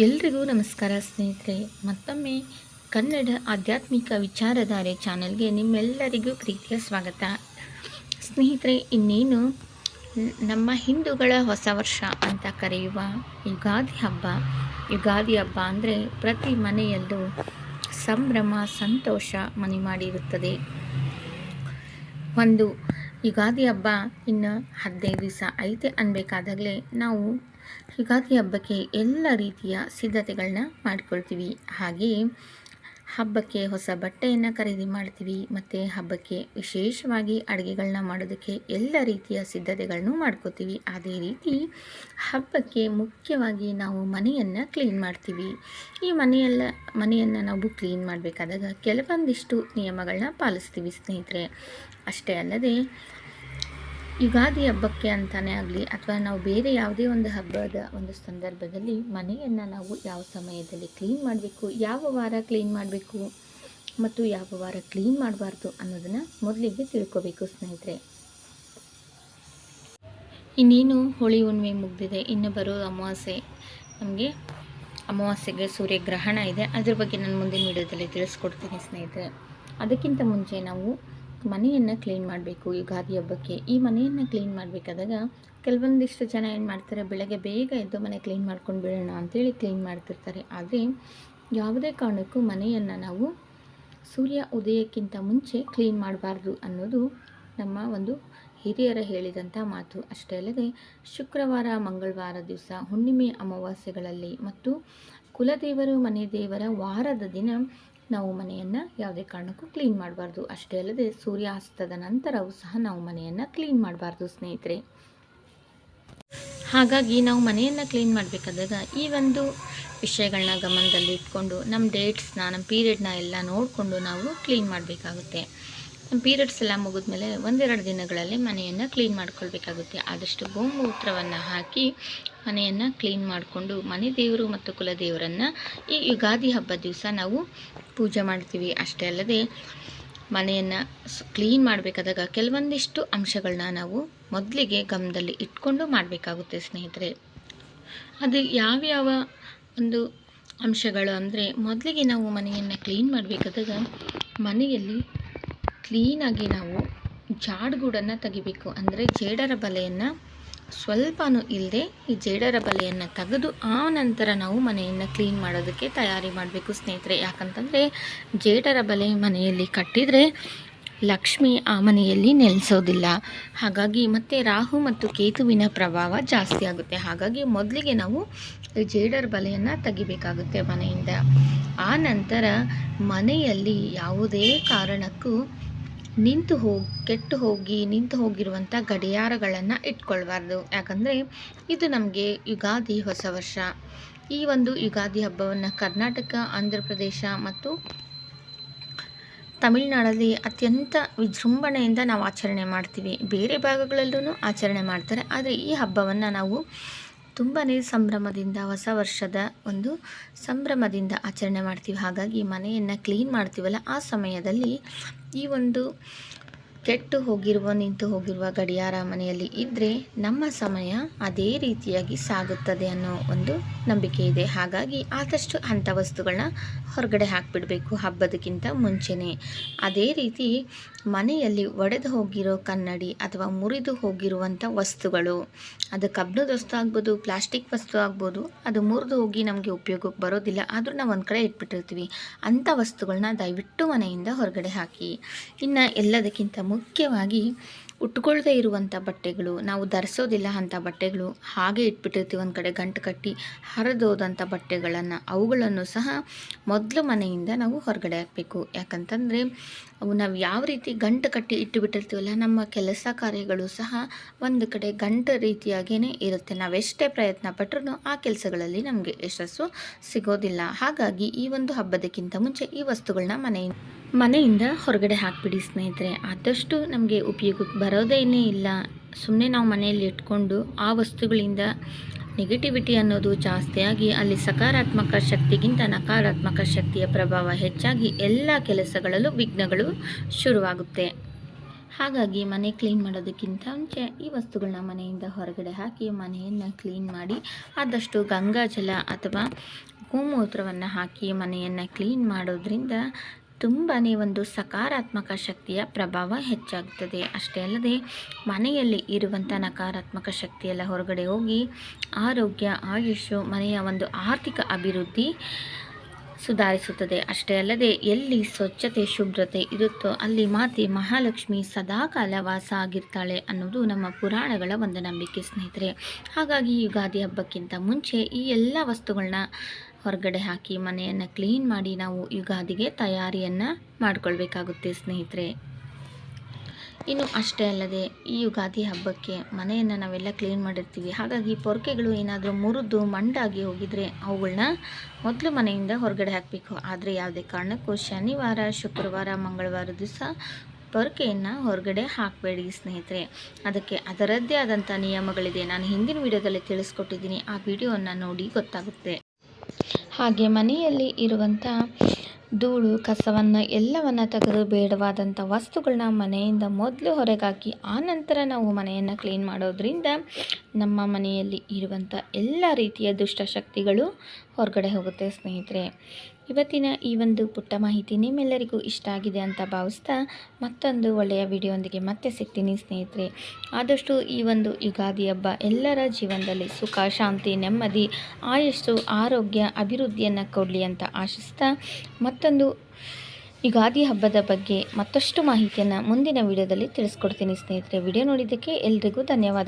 ಎಲ್ರಿಗೂ ನಮಸ್ಕಾರ ಸ್ನೇಹಿತರೆ, ಮತ್ತೊಮ್ಮೆ ಕನ್ನಡ ಆಧ್ಯಾತ್ಮಿಕ ವಿಚಾರಧಾರೆ ಚಾನಲ್ಗೆ ನಿಮ್ಮೆಲ್ಲರಿಗೂ ಪ್ರೀತಿಯ ಸ್ವಾಗತ. ಸ್ನೇಹಿತರೆ, ಇನ್ನೇನು ನಮ್ಮ ಹಿಂದೂಗಳ ಹೊಸ ವರ್ಷ ಅಂತ ಕರೆಯುವ ಯುಗಾದಿ ಹಬ್ಬ. ಯುಗಾದಿ ಹಬ್ಬ ಅಂದರೆ ಪ್ರತಿ ಮನೆಯಲ್ಲೂ ಸಂಭ್ರಮ, ಸಂತೋಷ ಮನೆ ಮಾಡಿರುತ್ತದೆ. ಒಂದು ಯುಗಾದಿ ಹಬ್ಬ ಇನ್ನು ಹದಿನೈದು ದಿವಸ ಐತೆ ಅನ್ಬೇಕಾದಾಗಲೇ ನಾವು ಯುಗಾದಿ ಹಬ್ಬಕ್ಕೆ ಎಲ್ಲ ರೀತಿಯ ಸಿದ್ಧತೆಗಳನ್ನ ಮಾಡಿಕೊಳ್ತೀವಿ. ಹಾಗೆಯೇ ಹಬ್ಬಕ್ಕೆ ಹೊಸ ಬಟ್ಟೆಯನ್ನು ಖರೀದಿ ಮಾಡ್ತೀವಿ, ಮತ್ತು ಹಬ್ಬಕ್ಕೆ ವಿಶೇಷವಾಗಿ ಅಡುಗೆಗಳನ್ನ ಮಾಡೋದಕ್ಕೆ ಎಲ್ಲ ರೀತಿಯ ಸಿದ್ಧತೆಗಳನ್ನು ಮಾಡ್ಕೋತೀವಿ. ಅದೇ ರೀತಿ ಹಬ್ಬಕ್ಕೆ ಮುಖ್ಯವಾಗಿ ನಾವು ಮನೆಯನ್ನು ಕ್ಲೀನ್ ಮಾಡ್ತೀವಿ. ಈ ಮನೆಯೆಲ್ಲ, ಮನೆಯನ್ನು ನಾವು ಕ್ಲೀನ್ ಮಾಡಬೇಕಾದಾಗ ಕೆಲವೊಂದಿಷ್ಟು ನಿಯಮಗಳನ್ನ ಪಾಲಿಸ್ತೀವಿ ಸ್ನೇಹಿತರೆ. ಅಷ್ಟೇ ಅಲ್ಲದೆ ಯುಗಾದಿ ಹಬ್ಬಕ್ಕೆ ಅಂತಲೇ ಆಗಲಿ ಅಥವಾ ನಾವು ಬೇರೆ ಯಾವುದೇ ಒಂದು ಹಬ್ಬದ ಒಂದು ಸಂದರ್ಭದಲ್ಲಿ ಮನೆಯನ್ನು ನಾವು ಯಾವ ಸಮಯದಲ್ಲಿ ಕ್ಲೀನ್ ಮಾಡಬೇಕು, ಯಾವ ವಾರ ಕ್ಲೀನ್ ಮಾಡಬೇಕು ಮತ್ತು ಯಾವ ವಾರ ಕ್ಲೀನ್ ಮಾಡಬಾರ್ದು ಅನ್ನೋದನ್ನು ಮೊದಲಿಗೆ ತಿಳ್ಕೊಬೇಕು ಸ್ನೇಹಿತರೆ. ಇನ್ನೇನು ಹೋಳಿ ಹುಣ್ಣಿಮೆ ಮುಗಿದಿದೆ, ಇನ್ನು ಬರೋ ಅಮಾವಾಸ್ಯೆ. ನಮಗೆ ಅಮಾವಾಸ್ಯೆಗೆ ಸೂರ್ಯಗ್ರಹಣ ಇದೆ. ಅದ್ರ ಬಗ್ಗೆ ನಾನು ಮುಂದಿನ ವಿಡಿಯೋದಲ್ಲಿ ತಿಳಿಸ್ಕೊಡ್ತೀನಿ ಸ್ನೇಹಿತರೆ. ಅದಕ್ಕಿಂತ ಮುಂಚೆ ನಾವು ಮನೆಯನ್ನು ಕ್ಲೀನ್ ಮಾಡಬೇಕು ಯುಗಾದಿ ಹಬ್ಬಕ್ಕೆ. ಈ ಮನೆಯನ್ನು ಕ್ಲೀನ್ ಮಾಡಬೇಕಾದಾಗ ಕೆಲವೊಂದಿಷ್ಟು ಜನ ಏನು ಮಾಡ್ತಾರೆ, ಬೆಳಗ್ಗೆ ಬೇಗ ಎದ್ದು ಮನೆ ಕ್ಲೀನ್ ಮಾಡ್ಕೊಂಡು ಬಿಡೋಣ ಅಂತೇಳಿ ಕ್ಲೀನ್ ಮಾಡ್ತಿರ್ತಾರೆ. ಆದರೆ ಯಾವುದೇ ಕಾರಣಕ್ಕೂ ಮನೆಯನ್ನು ನಾವು ಸೂರ್ಯ ಉದಯಕ್ಕಿಂತ ಮುಂಚೆ ಕ್ಲೀನ್ ಮಾಡಬಾರ್ದು ಅನ್ನೋದು ನಮ್ಮ ಒಂದು ಹಿರಿಯರ ಹೇಳಿದಂಥ ಮಾತು. ಅಷ್ಟೇ ಅಲ್ಲದೆ ಶುಕ್ರವಾರ, ಮಂಗಳವಾರ ದಿವಸ ಹುಣ್ಣಿಮೆ ಅಮಾವಾಸ್ಯೆಗಳಲ್ಲಿ ಮತ್ತು ಕುಲದೇವರು, ಮನೆ ದೇವರ ವಾರದ ದಿನ ನಾವು ಮನೆಯನ್ನು ಯಾವುದೇ ಕಾರಣಕ್ಕೂ ಕ್ಲೀನ್ ಮಾಡಬಾರ್ದು. ಅಷ್ಟೇ ಅಲ್ಲದೆ ಸೂರ್ಯಾಸ್ತದ ನಂತರವೂ ಸಹ ನಾವು ಮನೆಯನ್ನು ಕ್ಲೀನ್ ಮಾಡಬಾರ್ದು, ಸ್ನೇಹಿತರೆ. ಹಾಗಾಗಿ ನಾವು ಮನೆಯನ್ನು ಕ್ಲೀನ್ ಮಾಡಬೇಕಾದಾಗ ಈ ಒಂದು ವಿಷಯಗಳನ್ನ ಗಮನದಲ್ಲಿ ಇಟ್ಕೊಂಡು ನಮ್ಮ ಡೇಟ್ಸ್ನ ನಮ್ಮ ಪೀರಿಯಡ್ನ ಎಲ್ಲ ನೋಡಿಕೊಂಡು ನಾವು ಕ್ಲೀನ್ ಮಾಡಬೇಕಾಗುತ್ತೆ. ನಮ್ಮ ಪೀರಿಯಡ್ಸ್ ಎಲ್ಲ ಮುಗಿದ್ಮೇಲೆ ಒಂದೆರಡು ದಿನಗಳಲ್ಲಿ ಮನೆಯನ್ನು ಕ್ಲೀನ್ ಮಾಡ್ಕೊಳ್ಬೇಕಾಗುತ್ತೆ. ಆದಷ್ಟು ಗೋಮೂತ್ರವನ್ನು ಹಾಕಿ ಮನೆಯನ್ನು ಕ್ಲೀನ್ ಮಾಡಿಕೊಂಡು ಮನೆ ದೇವರು ಮತ್ತು ಕುಲದೇವರನ್ನು ಈ ಯುಗಾದಿ ಹಬ್ಬದ ದಿವಸ ನಾವು ಪೂಜೆ ಮಾಡ್ತೀವಿ. ಅಷ್ಟೇ ಅಲ್ಲದೆ ಮನೆಯನ್ನು ಕ್ಲೀನ್ ಮಾಡಬೇಕಾದಾಗ ಕೆಲವೊಂದಿಷ್ಟು ಅಂಶಗಳನ್ನ ನಾವು ಮೊದಲಿಗೆ ಗಮನದಲ್ಲಿ ಇಟ್ಕೊಂಡು ಮಾಡಬೇಕಾಗುತ್ತೆ ಸ್ನೇಹಿತರೆ. ಅದು ಯಾವ್ಯಾವ ಒಂದು ಅಂಶಗಳು ಅಂದರೆ ಮೊದಲಿಗೆ ನಾವು ಮನೆಯನ್ನು ಕ್ಲೀನ್ ಮಾಡಬೇಕಾದಾಗ ಮನೆಯಲ್ಲಿ ಕ್ಲೀನಾಗಿ ನಾವು ಜಾಡ್ಗೂಡನ್ನು ತೆಗಿಬೇಕು. ಅಂದರೆ ಜೇಡರ ಬಲೆಯನ್ನು ಸ್ವಲ್ಪನೂ ಇಲ್ಲದೆ ಈ ಜೇಡರ ಬಲೆಯನ್ನು ತೆಗೆದು ಆ ನಂತರ ನಾವು ಮನೆಯನ್ನು ಕ್ಲೀನ್ ಮಾಡೋದಕ್ಕೆ ತಯಾರಿ ಮಾಡಬೇಕು ಸ್ನೇಹಿತರೆ. ಯಾಕಂತಂದರೆ ಜೇಡರ ಬಲೆ ಮನೆಯಲ್ಲಿ ಕಟ್ಟಿದರೆ ಲಕ್ಷ್ಮಿ ಆ ಮನೆಯಲ್ಲಿ ನೆಲೆಸೋದಿಲ್ಲ. ಹಾಗಾಗಿ ಮತ್ತೆ ರಾಹು ಮತ್ತು ಕೇತುವಿನ ಪ್ರಭಾವ ಜಾಸ್ತಿ ಆಗುತ್ತೆ. ಹಾಗಾಗಿ ಮೊದಲಿಗೆ ನಾವು ಈ ಜೇಡರ ಬಲೆಯನ್ನು ತೆಗಿಬೇಕಾಗುತ್ತೆ ಮನೆಯಿಂದ. ಆ ನಂತರ ಮನೆಯಲ್ಲಿ ಯಾವುದೇ ಕಾರಣಕ್ಕೂ ನಿಂತು ಹೋಗಿ ಕೆಟ್ಟು ಹೋಗಿ, ನಿಂತು ಹೋಗಿರುವಂಥ ಗಡಿಯಾರಗಳನ್ನು ಇಟ್ಕೊಳ್ಬಾರ್ದು. ಯಾಕಂದರೆ ಇದು ನಮಗೆ ಯುಗಾದಿ ಹೊಸ ವರ್ಷ. ಈ ಒಂದು ಯುಗಾದಿ ಹಬ್ಬವನ್ನು ಕರ್ನಾಟಕ ಆಂಧ್ರ ಪ್ರದೇಶ ಮತ್ತು ತಮಿಳುನಾಡಲ್ಲಿ ಅತ್ಯಂತ ವಿಜೃಂಭಣೆಯಿಂದ ನಾವು ಆಚರಣೆ ಮಾಡ್ತೀವಿ. ಬೇರೆ ಭಾಗಗಳಲ್ಲೂ ಆಚರಣೆ ಮಾಡ್ತಾರೆ. ಆದರೆ ಈ ಹಬ್ಬವನ್ನು ನಾವು ತುಂಬಾ ಸಂಭ್ರಮದಿಂದ, ಹೊಸ ವರ್ಷದ ಒಂದು ಸಂಭ್ರಮದಿಂದ ಆಚರಣೆ ಮಾಡ್ತೀವಿ. ಹಾಗಾಗಿ ಮನೆಯನ್ನು ಕ್ಲೀನ್ ಮಾಡ್ತೀವಲ್ಲ, ಆ ಸಮಯದಲ್ಲಿ ಈ ಒಂದು ಕೆಟ್ಟು ಹೋಗಿರುವ, ನಿಂತು ಹೋಗಿರುವ ಗಡಿಯಾರ ಮನೆಯಲ್ಲಿ ಇದ್ದರೆ ನಮ್ಮ ಸಮಯ ಅದೇ ರೀತಿಯಾಗಿ ಸಾಗುತ್ತದೆ ಅನ್ನೋ ಒಂದು ನಂಬಿಕೆ ಇದೆ. ಹಾಗಾಗಿ ಆದಷ್ಟು ಅಂಥ ವಸ್ತುಗಳನ್ನ ಹೊರಗಡೆ ಹಾಕಿಬಿಡಬೇಕು ಹಬ್ಬದಕ್ಕಿಂತ ಮುಂಚೆನೇ. ಅದೇ ರೀತಿ ಮನೆಯಲ್ಲಿ ಒಡೆದು ಹೋಗಿರೋ ಕನ್ನಡಿ ಅಥವಾ ಮುರಿದು ಹೋಗಿರುವಂಥ ವಸ್ತುಗಳು, ಅದು ಕಬ್ಬಿಣದ ವಸ್ತು ಆಗ್ಬೋದು, ಪ್ಲಾಸ್ಟಿಕ್ ವಸ್ತು ಆಗ್ಬೋದು, ಅದು ಮುರಿದು ಹೋಗಿ ನಮಗೆ ಉಪಯೋಗಕ್ಕೆ ಬರೋದಿಲ್ಲ. ಆದರೂ ನಾವು ಒಂದು ಕಡೆ ಇಟ್ಬಿಟ್ಟಿರ್ತೀವಿ. ಅಂಥ ವಸ್ತುಗಳನ್ನ ದಯವಿಟ್ಟು ಮನೆಯಿಂದ ಹೊರಗಡೆ ಹಾಕಿ. ಇನ್ನು ಎಲ್ಲದಕ್ಕಿಂತ ಮುಖ್ಯವಾಗಿ ಉಟ್ಕೊಳ್ದೇ ಇರುವಂಥ ಬಟ್ಟೆಗಳು, ನಾವು ಧರಿಸೋದಿಲ್ಲ ಅಂಥ ಬಟ್ಟೆಗಳು, ಹಾಗೆ ಇಟ್ಬಿಟ್ಟಿರ್ತೀವಿ ಒಂದು ಕಡೆ ಗಂಟು ಕಟ್ಟಿ ಹರಿದೋದಂಥ ಬಟ್ಟೆಗಳನ್ನು, ಅವುಗಳನ್ನು ಸಹ ಮೊದಲು ಮನೆಯಿಂದ ನಾವು ಹೊರಗಡೆ ಹಾಕಬೇಕು. ಯಾಕಂತಂದರೆ ಅವು ನಾವು ಯಾವ ರೀತಿ ಗಂಟು ಕಟ್ಟಿ ಇಟ್ಟುಬಿಟ್ಟಿರ್ತೀವಲ್ಲ, ನಮ್ಮ ಕೆಲಸ ಕಾರ್ಯಗಳು ಸಹ ಒಂದು ಕಡೆ ಗಂಟು ರೀತಿಯಾಗೇ ಇರುತ್ತೆ. ನಾವೆಷ್ಟೇ ಪ್ರಯತ್ನ ಪಟ್ಟರೂ ಆ ಕೆಲಸಗಳಲ್ಲಿ ನಮಗೆ ಯಶಸ್ಸು ಸಿಗೋದಿಲ್ಲ. ಹಾಗಾಗಿ ಈ ಒಂದು ಹಬ್ಬದಕ್ಕಿಂತ ಮುಂಚೆ ಈ ವಸ್ತುಗಳನ್ನ ಮನೆಯಿಂದ ಮನೆಯಿಂದ ಹೊರಗಡೆ ಹಾಕಿಬಿಡಿ ಸ್ನೇಹಿತರೆ. ಆದಷ್ಟು ನಮಗೆ ಉಪಯೋಗಕ್ಕೆ ಬರೋದೇನೇ ಇಲ್ಲ. ಸುಮ್ಮನೆ ನಾವು ಮನೆಯಲ್ಲಿ ಇಟ್ಕೊಂಡು ಆ ವಸ್ತುಗಳಿಂದ ನೆಗೆಟಿವಿಟಿ ಅನ್ನೋದು ಜಾಸ್ತಿಯಾಗಿ ಅಲ್ಲಿ ಸಕಾರಾತ್ಮಕ ಶಕ್ತಿಗಿಂತ ನಕಾರಾತ್ಮಕ ಶಕ್ತಿಯ ಪ್ರಭಾವ ಹೆಚ್ಚಾಗಿ ಎಲ್ಲ ಕೆಲಸಗಳಲ್ಲೂ ವಿಘ್ನಗಳು ಶುರುವಾಗುತ್ತೆ. ಹಾಗಾಗಿ ಮನೆ ಕ್ಲೀನ್ ಮಾಡೋದಕ್ಕಿಂತ ಮುಂಚೆ ಈ ವಸ್ತುಗಳನ್ನ ಮನೆಯಿಂದ ಹೊರಗಡೆ ಹಾಕಿ ಮನೆಯನ್ನು ಕ್ಲೀನ್ ಮಾಡಿ ಆದಷ್ಟು ಗಂಗಾಜಲ ಅಥವಾ ಗೋಮೂತ್ರವನ್ನು ಹಾಕಿ ಮನೆಯನ್ನು ಕ್ಲೀನ್ ಮಾಡೋದ್ರಿಂದ ತುಂಬಾ ಒಂದು ಸಕಾರಾತ್ಮಕ ಶಕ್ತಿಯ ಪ್ರಭಾವ ಹೆಚ್ಚಾಗುತ್ತದೆ ಅಷ್ಟೇ ಅಲ್ಲದೆ, ಮನೆಯಲ್ಲಿ ಇರುವಂಥ ನಕಾರಾತ್ಮಕ ಶಕ್ತಿಯೆಲ್ಲ ಹೊರಗಡೆ ಹೋಗಿ ಆರೋಗ್ಯ ಆಯುಷು ಮನೆಯ ಒಂದು ಆರ್ಥಿಕ ಅಭಿವೃದ್ಧಿ ಸುಧಾರಿಸುತ್ತದೆ. ಅಷ್ಟೇ ಅಲ್ಲದೆ, ಎಲ್ಲಿ ಸ್ವಚ್ಛತೆ, ಶುಭ್ರತೆ ಇರುತ್ತೋ ಅಲ್ಲಿ ಮಾತೆ ಮಹಾಲಕ್ಷ್ಮಿ ಸದಾಕಾಲ ವಾಸ ಆಗಿರ್ತಾಳೆ ಅನ್ನೋದು ನಮ್ಮ ಪುರಾಣಗಳ ಒಂದು ನಂಬಿಕೆ ಸ್ನೇಹಿತರೆ. ಹಾಗಾಗಿ ಯುಗಾದಿ ಹಬ್ಬಕ್ಕಿಂತ ಮುಂಚೆ ಈ ಎಲ್ಲ ವಸ್ತುಗಳನ್ನ ಹೊರಗಡೆ ಹಾಕಿ ಮನೆಯನ್ನು ಕ್ಲೀನ್ ಮಾಡಿ ನಾವು ಯುಗಾದಿಗೆ ತಯಾರಿಯನ್ನು ಮಾಡಿಕೊಳ್ಬೇಕಾಗುತ್ತೆ ಸ್ನೇಹಿತರೆ. ಇನ್ನು ಅಷ್ಟೇ ಅಲ್ಲದೆ ಈ ಯುಗಾದಿ ಹಬ್ಬಕ್ಕೆ ಮನೆಯನ್ನು ನಾವೆಲ್ಲ ಕ್ಲೀನ್ ಮಾಡಿರ್ತೀವಿ. ಹಾಗಾಗಿ ಪೊರ್ಕೆಗಳು ಏನಾದರೂ ಮುರಿದು ಮಂಡಾಗಿ ಹೋಗಿದರೆ ಅವುಗಳನ್ನ ಮೊದಲು ಮನೆಯಿಂದ ಹೊರಗಡೆ ಹಾಕಬೇಕು. ಆದರೆ ಯಾವುದೇ ಕಾರಣಕ್ಕೂ ಶನಿವಾರ, ಶುಕ್ರವಾರ, ಮಂಗಳವಾರ ದಿವಸ ಪೊರ್ಕೆಯನ್ನು ಹೊರಗಡೆ ಹಾಕಬೇಡಿ ಸ್ನೇಹಿತರೆ. ಅದಕ್ಕೆ ಅದರದ್ದೇ ಆದಂಥ ನಿಯಮಗಳಿದೆ. ನಾನು ಹಿಂದಿನ ವಿಡಿಯೋದಲ್ಲಿ ತಿಳಿಸ್ಕೊಟ್ಟಿದ್ದೀನಿ. ಆ ವಿಡಿಯೋವನ್ನು ನೋಡಿ ಗೊತ್ತಾಗುತ್ತೆ. ಹಾಗೆ ಮನೆಯಲ್ಲಿ ಇರುವಂಥ ಧೂಳು, ಕಸವನ್ನು ಎಲ್ಲವನ್ನು ತೆಗೆದು ಬೇಡವಾದಂಥ ವಸ್ತುಗಳನ್ನ ಮನೆಯಿಂದ ಮೊದಲು ಹೊರಗಾಕಿ ಆನಂತರ ನಾವು ಮನೆಯನ್ನು ಕ್ಲೀನ್ ಮಾಡೋದ್ರಿಂದ ನಮ್ಮ ಮನೆಯಲ್ಲಿ ಇರುವಂಥ ಎಲ್ಲ ರೀತಿಯ ದುಷ್ಟಶಕ್ತಿಗಳು ಹೊರಗಡೆ ಹೋಗುತ್ತೆ ಸ್ನೇಹಿತರೆ. ಇವತ್ತಿನ ಈ ಒಂದು ಪುಟ್ಟ ಮಾಹಿತಿ ನಿಮ್ಮೆಲ್ಲರಿಗೂ ಇಷ್ಟ ಆಗಿದೆ ಅಂತ ಭಾವಿಸ್ತಾ ಮತ್ತೊಂದು ಒಳ್ಳೆಯ ವಿಡಿಯೋಂದಿಗೆ ಮತ್ತೆ ಸಿಗ್ತೀನಿ ಸ್ನೇಹಿತರೆ. ಆದಷ್ಟು ಈ ಒಂದು ಯುಗಾದಿ ಹಬ್ಬ ಎಲ್ಲರ ಜೀವನದಲ್ಲಿ ಸುಖ, ಶಾಂತಿ, ನೆಮ್ಮದಿ, ಆಯಸ್ಸು, ಆರೋಗ್ಯ, ಅಭಿವೃದ್ಧಿಯನ್ನು ಕೊಡಲಿ ಅಂತ ಆಶಿಸ್ತಾ ಮತ್ತೊಂದು ಯುಗಾದಿ ಹಬ್ಬದ ಬಗ್ಗೆ ಮತ್ತಷ್ಟು ಮಾಹಿತಿಯನ್ನು ಮುಂದಿನ ವಿಡಿಯೋದಲ್ಲಿ ತಿಳಿಸ್ಕೊಡ್ತೀನಿ ಸ್ನೇಹಿತರೆ. ವಿಡಿಯೋ ನೋಡಿದ್ದಕ್ಕೆ ಎಲ್ರಿಗೂ ಧನ್ಯವಾದ.